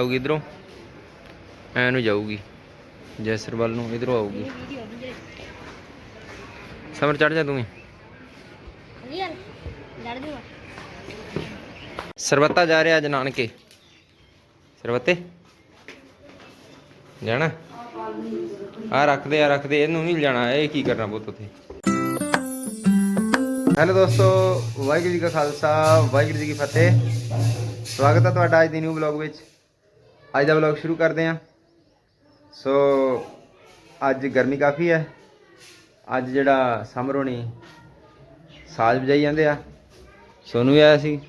ਆਊਗੀ ਇਧਰੋਂ। ਐ ਨੂੰ ਜਾਊਗੀ। ਜੈਸਰ ਵੱਲ ਨੂੰ ਇਧਰੋਂ ਆਊਗੀ। ਸਮਰ ਚੜ ਜਾ ਤੂੰ ਸਰਬੱਤਾ ਜਾ ਰਿਹਾ ਅੱਜ ਨਾਨਕੇ। ਸਰਬੱਤੇ? ਜਾਣਾ? ਆ ਰੱਖਦੇ ਆ ਰੱਖਦੇ। ਇਹਨੂੰ ਨਹੀਂ ਜਾਣਾ। ਇਹ ਕੀ ਕਰਨਾ ਪੁੱਤ ਉੱਥੇ? ਹੈਲੋ ਦੋਸਤੋ, ਵਾਹਿਗੁਰੂ ਜੀ ਕਾ ਖਾਲਸਾ, ਵਾਹਿਗੁਰੂ ਜੀ ਕੀ ਫਤਿਹ। ਸਵਾਗਤ ਹੈ ਤੁਹਾਡਾ ਅੱਜ ਦੀ ਨਿਊ ਵਲੌਗ ਵਿੱਚ। ਅੱਜ ਦਾ ਵਲੌਗ ਸ਼ੁਰੂ ਕਰਦੇ ਹਾਂ। ਸੋ, ਅੱਜ ਗਰਮੀ ਕਾਫੀ ਹੈ। ਅੱਜ ਜਿਹੜਾ ਸਮਰ ਹੋਣੀ, ਸਾਜ਼ ਵਜਾਈ ਜਾਂਦੇ ਆ। ਸੋਨੂੰ ਵੀ ਆਇਆ ਸੀ।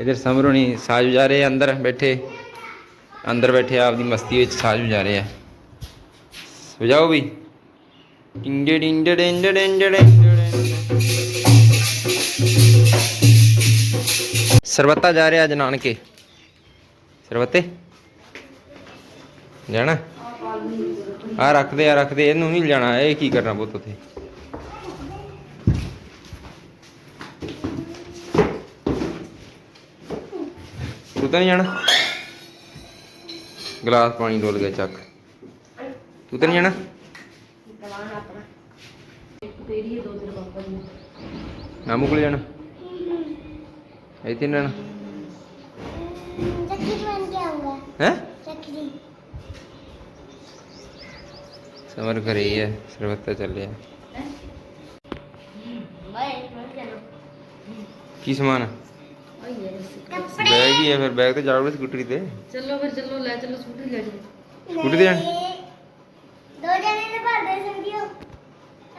ਇਧਰ ਸਮਰ ਹੋਣੀ, ਸਾਜ਼ ਵਜਾ ਰਹੇ ਅੰਦਰ ਬੈਠੇ। ਅੰਦਰ ਬੈਠੇ ਆਪਦੀ ਮਸਤੀ ਵਿੱਚ ਸਾਜ਼ ਵਜਾ ਰਹੇ ਆ। ਵਜਾਓ ਵੀ। ਡਿੰਡੇ ਡਿੰਡੇ ਡਿੰਡੇ ਡਿੰਡੇ ਡਿੰਡੇ ਸਰਬੱਤਾ ਜਾ ਰਿਹਾ ਅੱਜ ਨਾਨਕੇ। ਸਰਬੱਤੇ? ਜਾਣਾ? ਆ ਰੱਖਦੇ ਆ ਰੱਖਦੇ ਇਹਨੂੰ ਨਹੀਂ ਜਾਣਾ ਇਹ ਕੀ ਕਰਨਾ ਪੁੱਤ ਉੱਥੇ? ਤੂੰ ਤਾਂ ਨਹੀਂ ਜਾਣਾ? ਗਲਾਸ ਪਾਣੀ ਡੋਲ ਗਿਆ ਚੱਕ। ਤੂੰ ਤਾਂ ਨਹੀਂ ਜਾਣਾ? ਨਾਮੂ ਕੋਲ ਜਾਣਾ। ਇੱਥੇ ਨੀ ਕੇ ਆਉਂਗਾ ਹੈ ਚੱਕੀ ਸਮਰ ਘਰੇ ਹੀ ਹੈ ਸਰਬੱਤਾ ਚੱਲਿਆ। ਕੇ ਕੀ ਸਮਾਨ ਹੈ? ਕੱਪੜੇ ਬੈਗ ਹੀ ਹੈ ਫਿਰ ਬੈਗ ਤੇ ਜਾਓਗੇ ਸਕੂਟਰੀ ਤੇ। ਚਲੋ ਫਿਰ ਚਲੋ ਲੈ ਚਲੋ ਸਕੂਟਰੀ ਲੈ ਚਲੋ ਸਕੂਟੀ ਤੇ ਜਾਣਾ? ਦੋ ਜਣੇ ਨੇ ਭਰ ਦੇ ਸਕਦੀ ਹੋ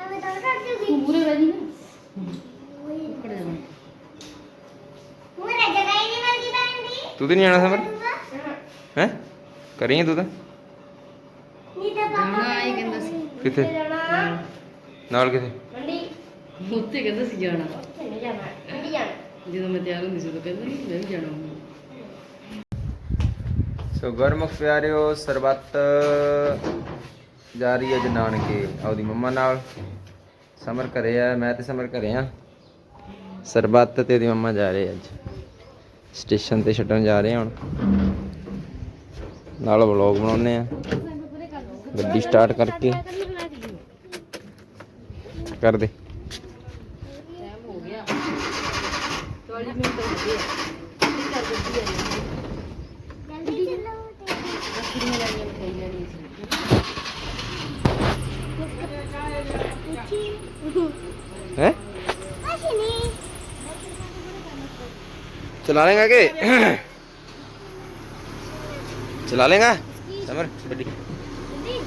ਐਵੇਂ ਤਾਂ ਕਰ ਤੂੰ ਪੂਰੇ ਬੈਠੀ ਨਾ। ਤੂੰ ਤੇ ਨਹੀਂ ਜਾਣਾ ਸਮਰ? ਹੈ? ਕਰੀਂ ਤੂੰ ਤਾਂ? ਨਹੀਂ ਤਾਂ ਪਾਪਾ ਜਾਣਾ ਆਈ ਕਹਿੰਦਾ ਸੀ। ਕਿੱਥੇ? ਜਾਣਾ। ਨਾਲ ਕਿਥੇ? ਮੰਡੀ। ਉੱਥੇ ਕਹਿੰਦਾ ਸੀ ਜਾਣਾ। ਉੱਥੇ ਨਹੀਂ ਜਾਣਾ ਮੰਡੀ ਜਾਣਾ। ਜਦੋਂ ਮੈਂ ਤਿਆਰ ਹੁੰਦੀ ਸੀ ਉਦੋਂ ਕਹਿੰਦਾ ਸੀ ਮੈਂ ਵੀ ਜਾਣਾ ਹੁਣ। ਸੋ ਗੁਰਮੁਖ ਪਿਆਰਿਓ ਸਰਬੱਤ ਜਾ ਰਹੀ ਹੈ ਅੱਜ ਨਾਨਕੇ। ਆਪਦੀ ਮੰਮਾ ਨਾਲ। ਸਮਰ ਘਰੇ ਆ ਮੈਂ ਤੇ ਸਮਰ ਘਰੇ ਆ। ਸਰਬੱਤ ਤੇ ਉਹਦੀ ਮੰਮਾ ਜਾ ਰਹੇ ਅੱਜ। ਸਟੇਸ਼ਨ ਤੇ ਛੱਡਣ ਜਾ ਰਹੇ ਆ ਹੁਣ। ਨਾਲ ਵਲੌਗ ਬਣਾਉਨੇ ਆ। ਗੱਡੀ ਸਟਾਰਟ ਕਰਕੇ। ਕਰ ਦੇ। ਟਾਈਮ ਹੋ? ਗਿਆ 40 ਮਿੰਟ ਹੋ ਗਏ ਕੀ? ਕਰ ਦਿੱਤੀ ਹੈ ਜਲਦੀ ਚੱਲੋ ਤੇ ਅੱਖੀਆਂ ਲੈਣੀਆਂ ਖਾਈ ਲੈਣੀ ਸੀ ਹੈ ਅਸੀਂ ਨਹੀਂ ਚਲਾ ਲੇਗਾ? ਕਿ ਚਲਾ ਲੇਗਾ ਸਮਰ ਗੱਡੀ ਜਲਦੀ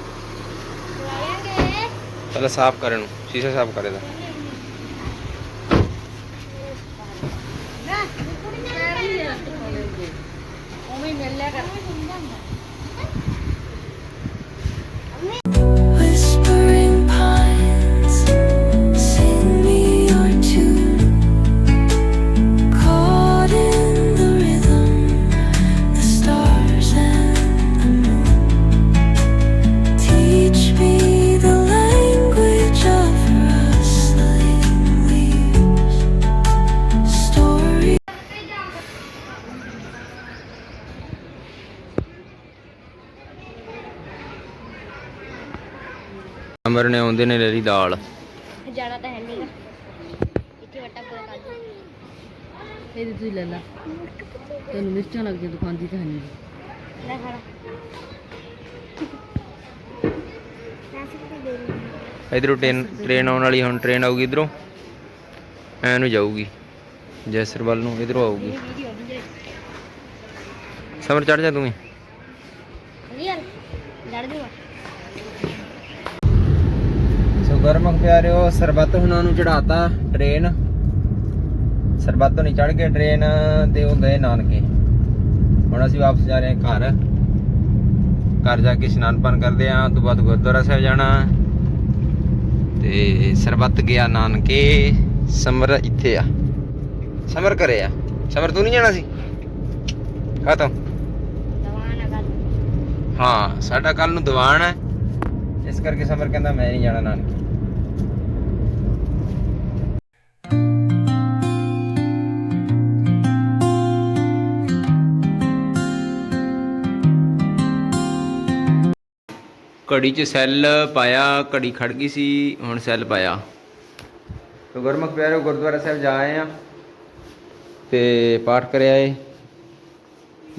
ਚਲਾਵਾਂਗੇ ਪਹਿਲਾਂ ਸਾਫ਼ ਕਰ ਇਹਨੂੰ ਸ਼ੀਸ਼ਾ ਸਾਫ਼ ਕਰ। ਅਮਰ ਨੇ ਆਉਂਦੇ ਨੇ ਲੈ ਲਈ ਦਾਲ। ਜਾਣਾ ਤਾਂ ਹੈ ਨਹੀਂਗਾ ਇੱਥੇ ਵੱਟਾ ਪੂਰਾ ਕਰ ਦੋ। ਇਹ ਤੁਸੀਂ ਲੈ ਲਾ। ਤੈਨੂੰ ਮਿਰਚਾਂ ਲੱਗ ਜਾਂ ਤਾਂ ਹੈ ਨਹੀਂ ਲੈ ਖੜਾ ਦੇ ਇਧਰੋਂ ਟ੍ਰੇਨ ਟ੍ਰੇਨ ਆਉਣ ਵਾਲੀ ਹੁਣ ਟ੍ਰੇਨ ਆਊਗੀ ਇਧਰੋਂ। ਐ ਨੂੰ ਜਾਊਗੀ। ਜੈਸਰ ਵੱਲ ਨੂੰ ਇਧਰੋਂ ਆਊਗੀ। ਸਮਰ ਚੜ ਜਾ ਤੂੰ ਵੀ। ਰੀਅਲ ਲੜ ਜੂਗਾ ਗੁਰਮੁਖ ਪਿਆਰਿਓ ਸਰਬੱਤ ਹੁਣਾਂ ਨੂੰ ਚੜਾਤਾ ਟ੍ਰੇਨ। ਸਰਬੱਤ ਨਹੀਂ ਚੜ ਕੇ ਟ੍ਰੇਨ ਤੇ ਉਹ ਗਏ ਨਾਨਕੇ। ਹੁਣ ਅਸੀਂ ਵਾਪਸ ਜਾ ਰਹੇ ਹਾਂ ਘਰ। ਘਰ ਜਾ ਕੇ ਇਸ਼ਨਾਨ ਪਾਨ ਕਰਦੇ ਆਂ ਤੋਂ ਬਾਅਦ ਗੁਰਦੁਆਰਾ ਸਾਹਿਬ ਜਾਣਾ। ਤੇ ਸਰਬੱਤ ਗਿਆ ਨਾਨਕੇ। ਸਮਰ ਇੱਥੇ ਆ। ਸਮਰ ਘਰੇ ਆ। ਸਮਰ ਤੂੰ ਨਹੀਂ ਜਾਣਾ ਸੀ? ਹਾਂ ਤਾਂ ਦਵਾਨਾ ਕਰ ਹਾਂ ਸਾਡਾ ਕੱਲ ਨੂੰ ਦੀਵਾਨ ਹੈ। ਇਸ ਕਰਕੇ ਸਮਰ ਕਹਿੰਦਾ ਮੈਂ ਨਹੀਂ ਜਾਣਾ ਨਾਨਕੇ। ਘੜੀ 'ਚ ਸੈੱਲ ਪਾਇਆ, ਘੜੀ ਖੜ ਗਈ ਸੀ, ਹੁਣ ਸੈੱਲ ਪਾਇਆ। ਤੋ ਗੁਰਮੁਖ ਪਿਆਰੋ, ਗੁਰਦੁਆਰਾ ਸਾਹਿਬ ਜਾ ਆਏ ਆ ਤੇ ਪਾਠ ਕਰਿਆ ਏ।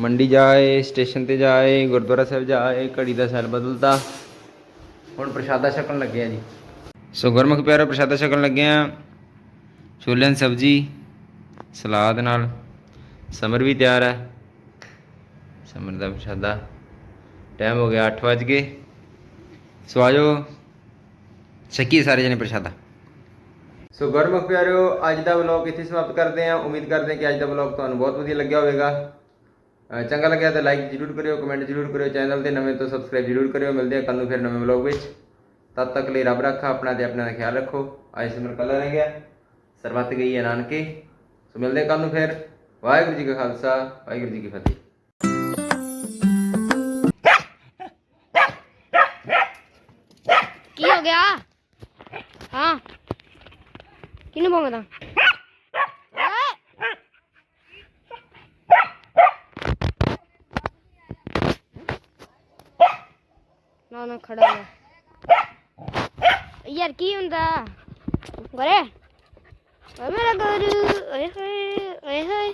ਮੰਡੀ ਜਾਏ ਸਟੇਸ਼ਨ ਤੇ ਜਾਏ ਗੁਰਦੁਆਰਾ ਸਾਹਿਬ ਜਾਏ ਘੜੀ ਦਾ ਸੈੱਲ ਬਦਲਤਾ। ਹੁਣ ਪ੍ਰਸ਼ਾਦਾ ਛਕਣ ਲੱਗੇ ਆ ਜੀ। ਸੋ ਗੁਰਮੁਖ ਪਿਆਰਿਓ ਪ੍ਰਸ਼ਾਦਾ ਛਕਣ ਲੱਗੇ ਆ। ਛੋਲਿਆਂ ਦੀ ਸਬਜ਼ੀ, ਸਲਾਦ ਨਾਲ। ਸਮਰ ਵੀ ਤਿਆਰ ਹੈ ਸਮਰ ਦਾ ਪ੍ਰਸ਼ਾਦਾ। ਟਾਈਮ ਹੋ ਗਿਆ 8 ਵਜ ਗਏ। ਸੋ ਆਜੋ ਛਕੀ ਸਾਰੇ ਜਣੇ ਪ੍ਰਸ਼ਾਦਾ। ਸੋ ਗੁਰਮੁਖ ਪਿਆਰਿਓ, ਅੱਜ ਦਾ ਵਲੌਗ ਇੱਥੇ ਸਮਾਪਤ ਕਰਦੇ ਹਾਂ। ਉਮੀਦ ਕਰਦੇ ਹਾਂ ਕਿ ਅੱਜ ਦਾ ਵਲੌਗ ਤੁਹਾਨੂੰ ਬਹੁਤ ਵਧੀਆ ਲੱਗਿਆ ਹੋਵੇਗਾ। ਚੰਗਾ ਲੱਗਿਆ ਤਾਂ ਲਾਈਕ ਜ਼ਰੂਰ ਕਰਿਓ ਕਮੈਂਟ ਜ਼ਰੂਰ ਕਰਿਓ ਚੈਨਲ ਤੇ ਨਵੇਂ ਤੋਂ ਸਬਸਕ੍ਰਾਈਬ ਜ਼ਰੂਰ ਕਰਿਓ। ਮਿਲਦੇ ਹਾਂ ਕੱਲ ਨੂੰ ਫਿਰ ਨਵੇਂ ਵਲੌਗ ਵਿੱਚ। ਤਦ ਤੱਕ ਲਈ ਰੱਬ ਰੱਖਾ, ਆਪਣਾ ਤੇ ਆਪਣਾ ਦਾ ਖਿਆਲ ਰੱਖੋ। ਅੱਜ ਸਿਮਰ ਕੱਲਾ ਰਹਿ ਗਿਆ। ਸਰਬੱਤ ਗਈ ਹੈ ਨਾਨਕੇ। ਸੋ ਮਿਲਦੇ ਹਾਂ ਕੱਲ ਨੂੰ ਫਿਰ। ਵਾਹਿਗੁਰੂ ਜੀ ਕਾ ਖਾਲਸਾ, ਵਾਹਿਗੁਰੂ ਜੀ ਕੀ ਫਤਿਹ। ਕਿਹਨੂੰ ਭੌਂਕਦਾ ਨਾ ਨਾ, ਖੜਾ ਹੋ ਯਾਰ, ਕੀ ਹੁੰਦਾ? ਗਰੇ ਮੇਰਾ ਗੁਰੂ ਓਏ ਹੋਏ ਓਏ ਹੋਏ।